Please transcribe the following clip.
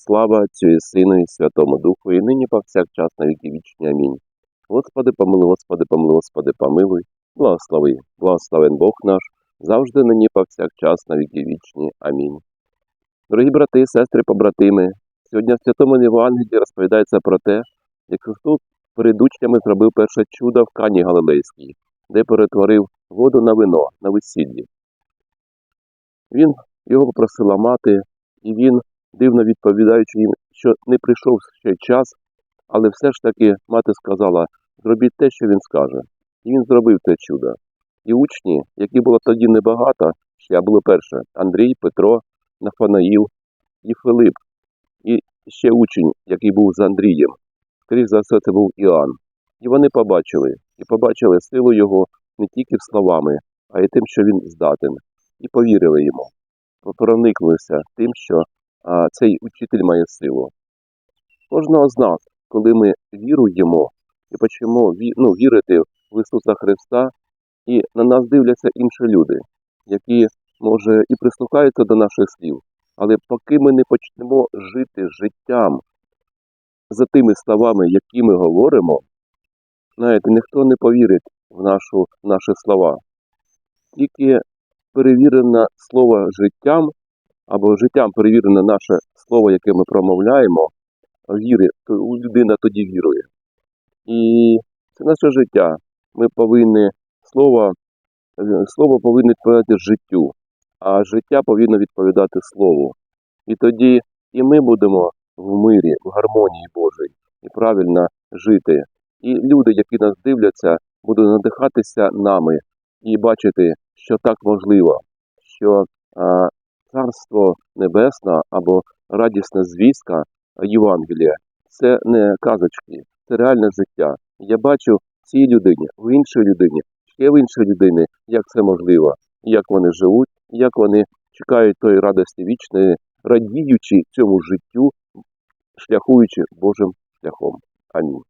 Слава Отцю і Сину і Святому Духу, і нині повсякчас на віки вічні. Амінь. Господи, помилуй, Господи, помилуй, Господи, помилуй, благослови, благословен Бог наш, завжди нині повсякчас на віки вічні. Амінь. Дорогі брати, сестри, побратими, сьогодні в Святому Євангелії розповідається про те, як Христос перед учнями зробив перше чудо в Кані Галилейській, де перетворив воду на вино на весіллі. Він його попросила мати, і він, дивно відповідаючи їм, що не прийшов ще час, але все ж таки мати сказала, зробіть те, що він скаже. І він зробив це чудо. І учні, які було тоді небагато, ще було перше Андрій, Петро, Нафанаїл і Филип, і ще учень, який був з Андрієм. Скоріше за все, це був Іоанн. І вони побачили, і побачили силу його не тільки словами, а й тим, що він здатен, і повірили йому. Прониклися тим, що цей учитель має силу. Кожного з нас, коли ми віруємо і почнемо ну, вірити в Ісуса Христа, і на нас дивляться інші люди, які, може, і прислухаються до наших слів, але поки ми не почнемо жити життям за тими словами, які ми говоримо, знаєте, ніхто не повірить в, нашу, наші слова. Тільки перевірене слово життям, або життям перевірене наше слово, яке ми промовляємо, віри, то людина тоді вірує. І це наше життя. Ми повинні слово, е, слово повинно відповідати життю, а життя повинно відповідати слову. І тоді і ми будемо в мирі, в гармонії Божій і правильно жити. І люди, які нас дивляться, будуть надихатися нами і бачити, що так можливо, що а, Царство Небесне або радісна звістка Євангелія це не казочки, це реальне життя. Я бачу в цій людині, в іншій людині, ще в іншій людині, як це можливо, як вони живуть, як вони чекають тої радості вічної, радіючи цьому життю, шляхуючи Божим шляхом. Амінь.